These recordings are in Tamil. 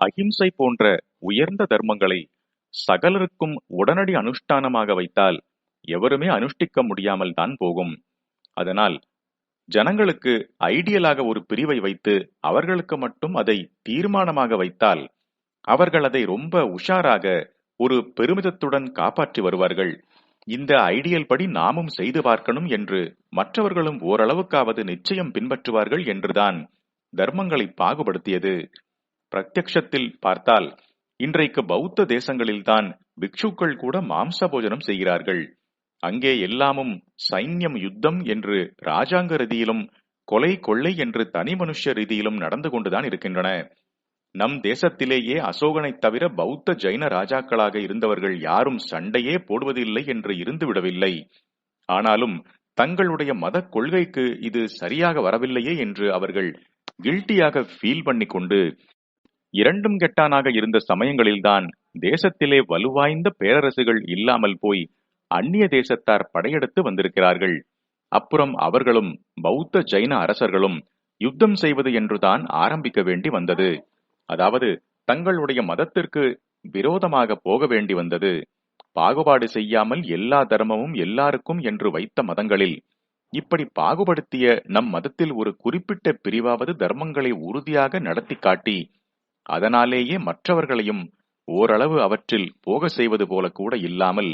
அகிம்சை போன்ற உயர்ந்த தர்மங்களை சகலருக்கும் உடனடி அனுஷ்டானமாக வைத்தால் எவருமே அனுஷ்டிக்க முடியாமல் தான் போகும். அதனால் ஜனங்களுக்கு ஐடியலாக ஒரு பிரிவை வைத்து அவர்களுக்கு மட்டும் அதை தீர்மானமாக வைத்தால் அவர்கள் அதை ரொம்ப உஷாராக ஒரு பெருமிதத்துடன் காப்பாற்றி வருவார்கள். இந்த ஐடியல் படி நாமும் செய்து பார்க்கணும் என்று மற்றவர்களும் ஓரளவுக்காவது நிச்சயம் பின்பற்றுவார்கள் என்றுதான் தர்மங்களை பாகுபடுத்தியது. பிரத்யக்ஷத்தில் பார்த்தால் இன்றைக்கு பௌத்த தேசங்களில்தான் பிக்ஷுக்கள் கூட மாம்ச போஜனம் செய்கிறார்கள். அங்கே எல்லாமும் சைன்யம் யுத்தம் என்று ராஜாங்க ரீதியிலும் கொலை கொள்ளை என்று தனி மனுஷ ரீதியிலும் நடந்து கொண்டுதான் இருக்கின்றன. நம் தேசத்திலேயே அசோகனை தவிர பௌத்த ஜைன ராஜாக்களாக இருந்தவர்கள் யாரும் சண்டையே போடுவதில்லை என்று இருந்து விடவில்லை. ஆனாலும் தங்களுடைய மத கொள்கைக்கு இது சரியாக வரவில்லையே என்று அவர்கள் கில்ட்டியாக ஃபீல் பண்ணி கொண்டு இரண்டும் கெட்டானாக இருந்த சமயங்களில்தான் தேசத்திலே வலுவாய்ந்த பேரரசுகள் இல்லாமல் போய் அந்நிய தேசத்தார் படையெடுத்து வந்திருக்கிறார்கள். அப்புறம் அவர்களும் பௌத்த ஜைன அரசர்களும் யுத்தம் செய்வது என்றுதான் ஆரம்பிக்க வேண்டி வந்தது. அதாவது தங்களுடைய மதத்திற்கு விரோதமாக போக வேண்டி வந்தது. பாகுபாடு செய்யாமல் எல்லா தர்மமும் எல்லாருக்கும் என்று வைத்த மதங்களில் இப்படி பாகுபடுத்திய நம் மதத்தில் ஒரு குறிப்பிட்ட பிரிவாவது தர்மங்களை உறுதியாக நடத்தி காட்டி அதனாலேயே மற்றவர்களையும் ஓரளவு அவற்றில் போக செய்வது போல கூட இல்லாமல்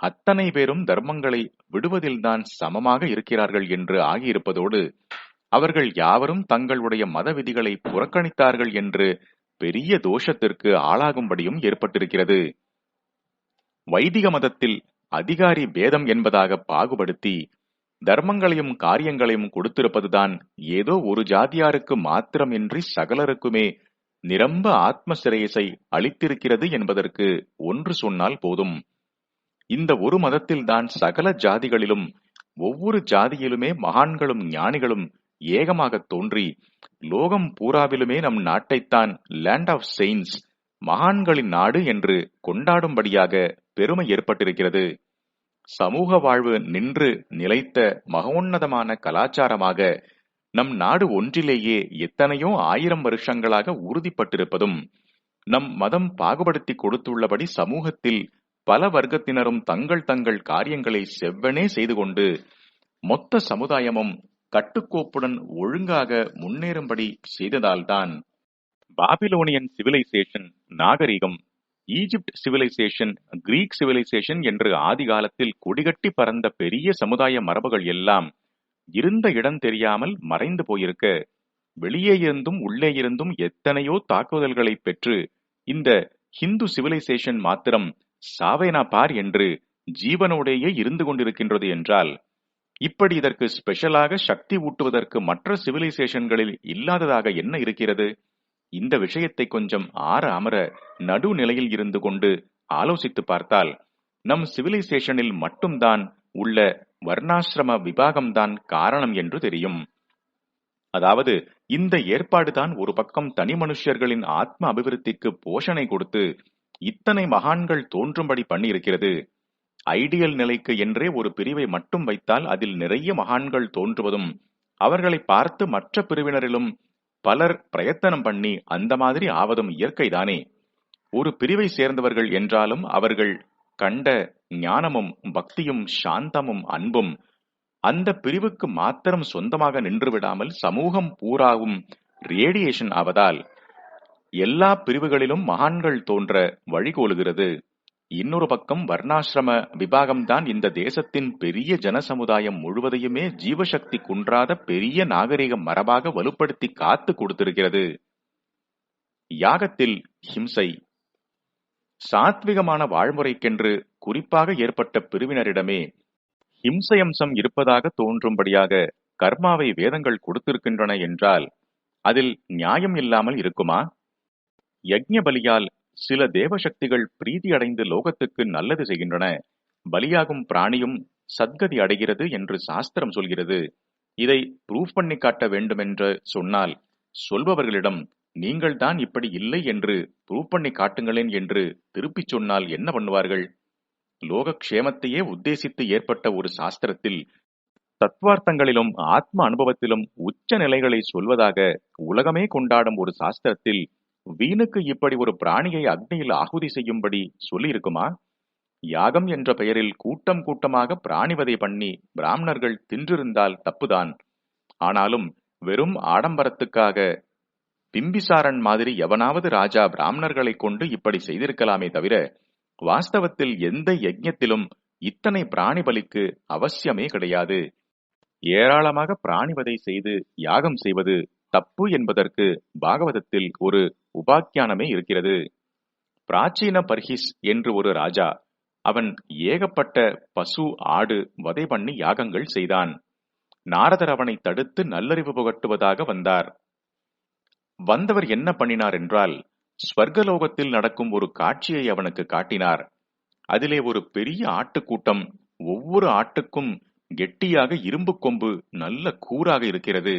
அத்தனை பேரும் தர்மங்களை விடுவதில்தான் சமமாக இருக்கிறார்கள் என்று ஆகியிருப்பதோடு அவர்கள் யாவரும் தங்களுடைய மத விதிகளை புறக்கணித்தார்கள் என்று பெரிய தோஷத்திற்கு ஆளாகும்படியும் ஏற்பட்டிருக்கிறது. வைதிக மதத்தில் அதிகாரி பேதம் என்பதாக பாகுபடுத்தி தர்மங்களையும் காரியங்களையும் கொடுத்திருப்பதுதான் ஏதோ ஒரு ஜாதியாருக்கு மாத்திரமின்றி சகலருக்குமே நிரம்ப ஆத்ம சிரேயசை அளித்திருக்கிறது என்பதற்கு ஒன்று சொன்னால் போதும். இந்த ஒரு மதத்தில்தான் சகல ஜாதிகளிலும் ஒவ்வொரு ஜாதியிலுமே மகான்களும் ஞானிகளும் ஏகமாக தோன்றி லோகம் பூராவிலுமே நம் நாட்டைத்தான் லேண்ட் ஆஃப் செயின்ஸ் மகான்களின் நாடு என்று கொண்டாடும்படியாக பெருமை ஏற்பட்டிருக்கிறது. சமூக வாழ்வு நின்று நிலைத்த மகோன்னதமான கலாச்சாரமாக நம் நாடு ஒன்றிலேயே எத்தனையோ ஆயிரம் வருஷங்களாக உறுதிப்பட்டிருப்பதும் நம் மதம் பாகுபடுத்தி கொடுத்துள்ளபடி சமூகத்தில் பல வர்க்கத்தினரும் தங்கள் தங்கள் காரியங்களை செவ்வனே செய்து கொண்டு மொத்த சமுதாயமும் கட்டுக்கோப்புடன் ஒழுங்காக முன்னேறும்படி செய்ததால்தான் பாபிலோனியன் சிவிலைசேஷன் நாகரிகம் ஈஜிப்ட் சிவிலைசேஷன் கிரீக் சிவிலைசேஷன் என்று ஆதி காலத்தில் கொடிகட்டி பறந்த பெரிய சமுதாய மரபுகள் எல்லாம் இருந்த இடம் தெரியாமல் மறைந்து போயிருக்க. வெளியே இருந்தும் உள்ளே இருந்தும் எத்தனையோ தாக்குதல்களை பெற்று இந்த ஹிந்து சிவிலைசேஷன் மாத்திரம் சாவேனா பார் என்று ஜீவனோடேயே இருந்து கொண்டிருக்கின்றது என்றால் இப்படி இதற்கு ஸ்பெஷலாக சக்தி ஊட்டுவதற்கு மற்ற சிவிலைசேஷன்களில் இல்லாததாக என்ன இருக்கிறது? இந்த விஷயத்தை கொஞ்சம் ஆற அமர நடுநிலையில் இருந்து கொண்டு ஆலோசித்து பார்த்தால் நம் சிவிலைசேஷனில் மட்டும்தான் உள்ள வர்ணாசிரம விபாகம்தான் காரணம் என்று தெரியும். அதாவது இந்த ஏற்பாடுதான் ஒரு பக்கம் தனி மனுஷர்களின் ஆத்ம அபிவிருத்திக்கு போஷணை கொடுத்து இத்தனை மகான்கள் தோன்றும்படி பண்ணி இருக்கிறது ஐடியல் நிலைக்கு என்றே ஒரு பிரிவை மட்டும் வைத்தால் அதில் நிறைய மகான்கள் தோன்றுவதும் அவர்களை பார்த்து மற்ற பிரிவினரிலும் பலர் பிரயத்தனம் பண்ணி அந்த மாதிரி ஆவதும் இயற்கைதானே. ஒரு பிரிவை சேர்ந்தவர்கள் என்றாலும் அவர்கள் கண்ட ஞானமும் பக்தியும் சாந்தமும் அன்பும் அந்த பிரிவுக்கு மாத்திரம் சொந்தமாக நின்று விடாமல் சமூகம் பூராவும் ரேடியேஷன் ஆவதால் எல்லா பிரிவுகளிலும் மகான்கள் தோன்ற வழிகோலுகிறது. இன்னொரு பக்கம் வர்ணாசிரம விபாகம்தான் இந்த தேசத்தின் பெரிய ஜனசமுதாயம் முழுவதையுமே ஜீவசக்தி குன்றாத பெரிய நாகரிக மரபாக வலுப்படுத்தி காத்து கொடுத்திருக்கிறது. யாகத்தில் ஹிம்சை சாத்விகமான வாழ்முறைக்கென்று குறிப்பாக ஏற்பட்ட பிரிவினரிடமே ஹிம்சை அம்சம் இருப்பதாக தோன்றும்படியாக கர்மாவை வேதங்கள் கொடுத்திருக்கின்றன என்றால் அதில் நியாயம் இல்லாமல் இருக்குமா? யஜ்ய பலியால் சில தேவசக்திகள் பிரீதி அடைந்து லோகத்துக்கு நல்லது செய்கின்றன. பலியாகும் பிராணியும் சத்கதி அடைகிறது என்று சாஸ்திரம் சொல்கிறது. இதை ப்ரூஃப் பண்ணி காட்ட வேண்டுமென்று சொன்னால் சொல்பவர்களிடம் நீங்கள் தான் இப்படி இல்லை என்று ப்ரூவ் பண்ணி காட்டுங்களேன் என்று திருப்பிச் சொன்னால் என்ன பண்ணுவார்கள்? லோகக்ஷேமத்தையே உத்தேசித்து ஏற்பட்ட ஒரு சாஸ்திரத்தில் தத்வார்த்தங்களிலும் ஆத்ம அனுபவத்திலும் உச்ச நிலைகளை சொல்வதாக உலகமே கொண்டாடும் ஒரு சாஸ்திரத்தில் வீணுக்கு இப்படி ஒரு பிராணியை அக்னியில் ஆகுதி செய்யும்படி சொல்லியிருக்குமா? யாகம் என்ற பெயரில் கூட்டம் கூட்டமாக பிராணிவதை பண்ணி பிராமணர்கள் தின்றிருந்தால் தப்புதான். ஆனாலும் வெறும் ஆடம்பரத்துக்காக பிம்பிசாரன் மாதிரி எவனாவது ராஜா பிராமணர்களை கொண்டு இப்படி செய்திருக்கலாமே தவிர வாஸ்தவத்தில் எந்த யஜ்ஞத்திலும் இத்தனை பிராணி பலிக்கு அவசியமே கிடையாது. ஏராளமாக பிராணிவதை செய்து யாகம் செய்வது தப்பு என்பதற்கு பாகவதத்தில் ஒரு உபாக்கியானமே இருக்கிறது. பிராச்சீன பர்ஹிஸ் என்று ஒரு ராஜா அவன் ஏகப்பட்ட பசு ஆடு வதை பண்ணி யாகங்கள் செய்தான். நாரதர் அவனை தடுத்து நல்லறிவு புகட்டுவதாக வந்தார். வந்தவர் என்ன பண்ணினார் என்றால் ஸ்வர்கலோகத்தில் நடக்கும் ஒரு காட்சியை அவனுக்கு காட்டினார். அதிலே ஒரு பெரிய ஆட்டுக்கூட்டம் ஒவ்வொரு ஆட்டுக்கும் கெட்டியாக இரும்பு கொம்பு நல்ல கூறாக இருக்கிறது.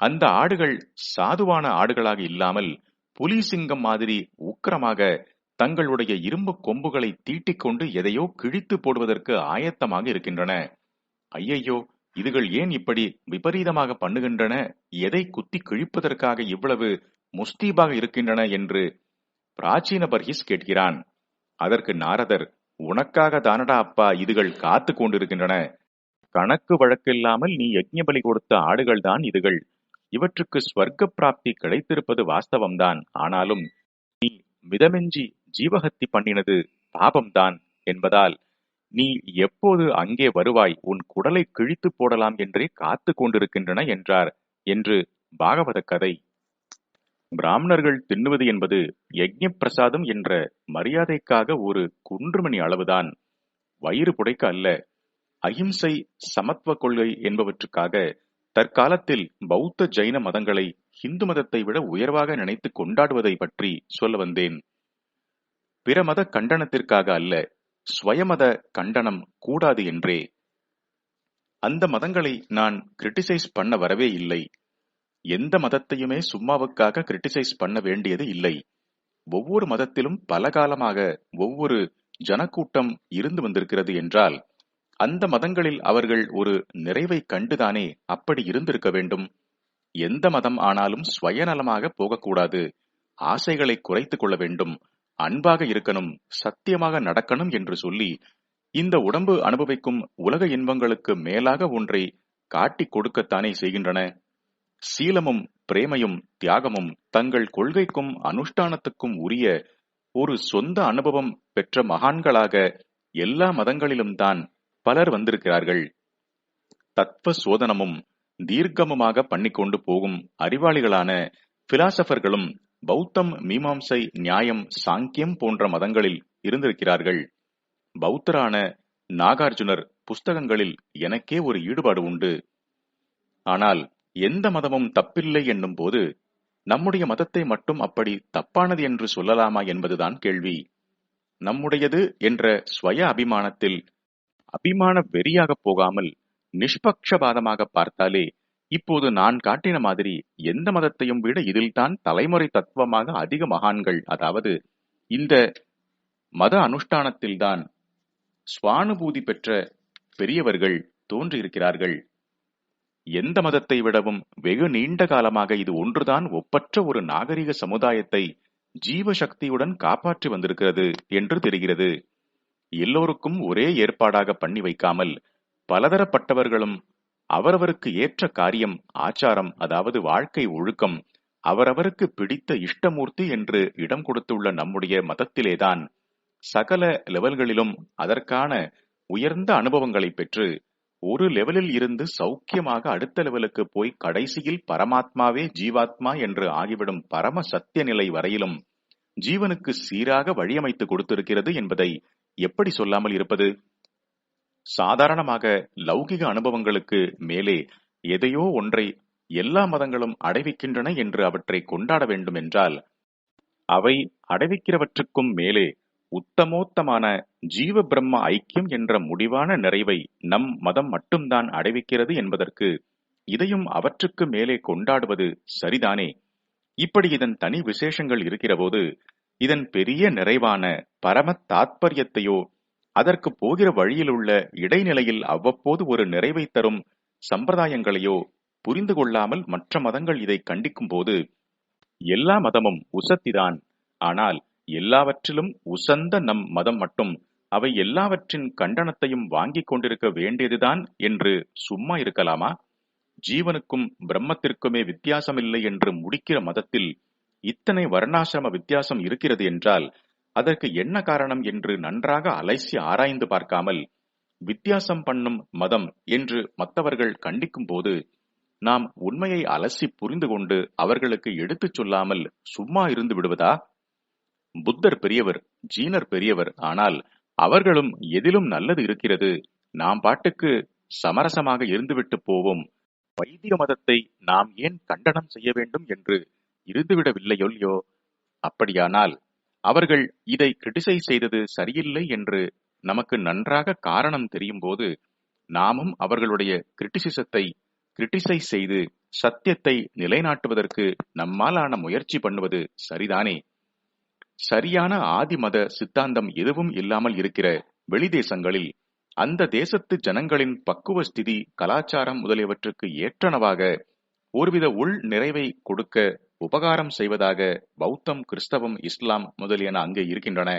அந்த ஆடுகள் சாதுவான ஆடுகளாக இல்லாமல் புலி சிங்கம் மாதிரி உக்கிரமாக தங்களுடைய இரும்பு கொம்புகளை தீட்டிக் கொண்டு எதையோ கிழித்து போடுவதற்கு ஆயத்தமாக இருக்கின்றன. ஐயையோ இதுகள் ஏன் இப்படி விபரீதமாக பண்ணுகின்றன? எதை குத்தி கிழிப்பதற்காக இவ்வளவு முஸ்தீபாக இருக்கின்றன என்று பிராச்சீன பர்ஹிஸ் கேட்கிறான். அதற்கு நாரதர் உனக்காக தானடா அப்பா இதுகள் காத்து கொண்டிருக்கின்றன? கணக்கு வழக்கில்லாமல் நீ யஜ்ஞபலி கொடுத்த ஆடுகள் தான் இதுகள். இவற்றுக்கு ஸ்வர்க்க பிராப்தி கிடைத்திருப்பது வாஸ்தவம்தான். ஆனாலும் நீ மிதமெஞ்சி ஜீவகத்தி பண்ணினது பாபம்தான் என்பதால் நீ எப்போது அங்கே வருவாய்? உன் குடலை கிழித்து போடலாம் என்றே காத்து கொண்டிருக்கின்றன என்றார் என்று பாகவத கதை. பிராமணர்கள் தின்னுவது என்பது யஜ்ய பிரசாதம் என்ற மரியாதைக்காக ஒரு குன்றுமணி அளவுதான். வயிறு புடைக்க அல்ல. அகிம்சை சமத்துவ கொள்கை என்பவற்றுக்காக தற்காலத்தில் பௌத்த ஜைன மதங்களை ஹிந்து மதத்தை விட உயர்வாக நினைத்து கொண்டாடுவதை பற்றி சொல்ல வந்தேன். பிற மத கண்டனத்திற்காக அல்ல. ஸ்வயமத கண்டனம் கூடாது என்றே. அந்த மதங்களை நான் கிரிட்டிசைஸ் பண்ண வரவே இல்லை. எந்த மதத்தையுமே சும்மாவுக்காக கிரிட்டிசைஸ் பண்ண வேண்டியது இல்லை. ஒவ்வொரு மதத்திலும் பல காலமாக ஒவ்வொரு ஜனக்கூட்டம் இருந்து வந்திருக்கிறது என்றால் அந்த மதங்களில் அவர்கள் ஒரு நிறைவை கண்டுதானே அப்படி இருந்திருக்க வேண்டும். எந்த மதம் ஆனாலும் சுயநலமாக போகக்கூடாது. ஆசைகளை குறைத்துக் கொள்ள வேண்டும். அன்பாக இருக்கணும் சத்தியமாக நடக்கணும் என்று சொல்லி இந்த உடம்பு அனுபவிக்கும் உலக இன்பங்களுக்கு மேலாக ஒன்றை காட்டிக் கொடுக்கத்தானே செய்கின்றன. சீலமும் பிரேமையும் தியாகமும் தங்கள் கொள்கைக்கும் அனுஷ்டானத்துக்கும் உரிய ஒரு சொந்த அனுபவம் பெற்ற மகான்களாக எல்லா மதங்களிலும் தான் பலர் வந்திருக்கிறார்கள். தத்துவ சோதனமும் தீர்க்கமுமாக பண்ணிக்கொண்டு போகும் அறிவாளிகளான பிலாசபர்களும் பௌத்தம் மீமாம்சை நியாயம் சாங்கியம் போன்ற மதங்களில் இருந்திருக்கிறார்கள். பௌத்தரான நாகார்ஜுனர் புஸ்தகங்களில் எனக்கே ஒரு ஈடுபாடு உண்டு. ஆனால் எந்த மதமும் தப்பில்லை என்னும் போது நம்முடைய மதத்தை மட்டும் அப்படி தப்பானது என்று சொல்லலாமா என்பதுதான் கேள்வி. நம்முடையது என்ற ஸ்வய அபிமானத்தில் அபிமான வெறியாக போகாமல் நிஷ்பக்ஷபாதமாக பார்த்தாலே இப்போது நான் காட்டின மாதிரி எந்த மதத்தையும் விட இதில்தான் தலைமுறை தத்துவமாக அதிக மகான்கள் அதாவது இந்த மத அனுஷ்டானத்தில்தான் சுவானுபூதி பெற்ற பெரியவர்கள் தோன்றியிருக்கிறார்கள். எந்த மதத்தை விடவும் வெகு நீண்ட காலமாக இது ஒன்றுதான் ஒப்பற்ற ஒரு நாகரிக சமுதாயத்தை ஜீவசக்தியுடன் காப்பாற்றி வந்திருக்கிறது என்று தெரிகிறது. எல்லோருக்கும் ஒரே ஏற்பாடாக பண்ணி வைக்காமல் பலதரப்பட்டவர்களும் அவரவருக்கு ஏற்ற காரியம் ஆச்சாரம் அதாவது வாழ்க்கை ஒழுக்கம் அவரவருக்கு பிடித்த இஷ்டமூர்த்தி என்று இடம் கொடுத்துள்ள நம்முடைய மதத்திலேதான் சகல லெவல்களிலும் அதற்கான உயர்ந்த அனுபவங்களை பெற்று ஒரு லெவலில் இருந்து சௌக்கியமாக அடுத்த லெவலுக்கு போய் கடைசியில் பரமாத்மாவே ஜீவாத்மா என்று ஆகிவிடும் பரம சத்திய நிலை வரையிலும் ஜீவனுக்கு சீராக வழியமைத்து கொடுத்திருக்கிறது என்பதை எப்படி சொல்லாமல் இருப்பது? சாதாரணமாக லௌகிக அனுபவங்களுக்கு மேலே எதையோ ஒன்றை எல்லா மதங்களும் அடைவிக்கின்றன என்று அவற்றை கொண்டாட வேண்டும் என்றால் அவை அடைவிக்கிறவற்றுக்கும் மேலே உத்தமோத்தமான ஜீவ பிரம்ம ஐக்கியம் என்ற முடிவான நிறைவை நம் மதம் மட்டும்தான் அடைவிக்கிறது என்பதற்கு இதையும் அவற்றுக்கு மேலே கொண்டாடுவது சரிதானே? இப்படி இதன் தனி விசேஷங்கள் இருக்கிறபோது இதன் பெரிய நிறைவான பரம தாத்பரியத்தையோ அதற்கு போகிற வழியிலுள்ள இடைநிலையில் அவ்வப்போது ஒரு நிறைவை தரும் சம்பிரதாயங்களையோ புரிந்து கொள்ளாமல் மற்ற மதங்கள் இதை கண்டிக்கும் போது எல்லா மதமும் உசத்திதான். ஆனால் எல்லாவற்றிலும் உசந்த நம் மதம் மட்டும் அவை எல்லாவற்றின் கண்டனத்தையும் வாங்கிக் கொண்டிருக்க வேண்டியதுதான் என்று சும்மா இருக்கலாமா? ஜீவனுக்கும் பிரம்மத்திற்குமே வித்தியாசமில்லை என்று முடிக்கிற மதத்தில் இத்தனை வர்ணாசிரம வித்தியாசம் இருக்கிறது என்றால் அதற்கு என்ன காரணம் என்று நன்றாக அலைசி ஆராய்ந்து பார்க்காமல் வித்தியாசம் பண்ணும் மதம் என்று மற்றவர்கள் கண்டிக்கும் போது நாம் உண்மையை அலசி புரிந்து கொண்டு அவர்களுக்கு எடுத்துச் சொல்லாமல் சும்மா இருந்து விடுவதா? புத்தர் பெரியவர் ஜீனர் பெரியவர் ஆனால் அவர்களும் எதிலும் நல்லது இருக்கிறது. நாம் பாட்டுக்கு சமரசமாக இருந்துவிட்டு போவோம். வைதிக மதத்தை நாம் ஏன் கண்டனம் செய்ய வேண்டும் என்று இருந்துவிடவில்லையொல்லியோ அப்படியானால் அவர்கள் இதை கிரிட்டிசைஸ் செய்தது சரியில்லை என்று நமக்கு நன்றாக காரணம் தெரியும் போது நாமும் அவர்களுடைய கிரிட்டிசிசத்தை கிரிட்டிசைஸ் செய்து சத்தியத்தை நிலைநாட்டுவதற்கு நம்மாலான முயற்சி பண்ணுவது சரிதானே? சரியான ஆதிமத சித்தாந்தம் எதுவும் இல்லாமல் இருக்கிற வெளிதேசங்களில் அந்த தேசத்து ஜனங்களின் பக்குவ ஸ்திதி கலாச்சாரம் முதலியவற்றுக்கு ஏற்றனவாக ஒருவித உள் நிறைவை கொடுக்க உபகாரம் செய்வதாக பௌத்தம் கிறிஸ்தவம் இஸ்லாம் முதலியன அங்கே இருக்கின்றன.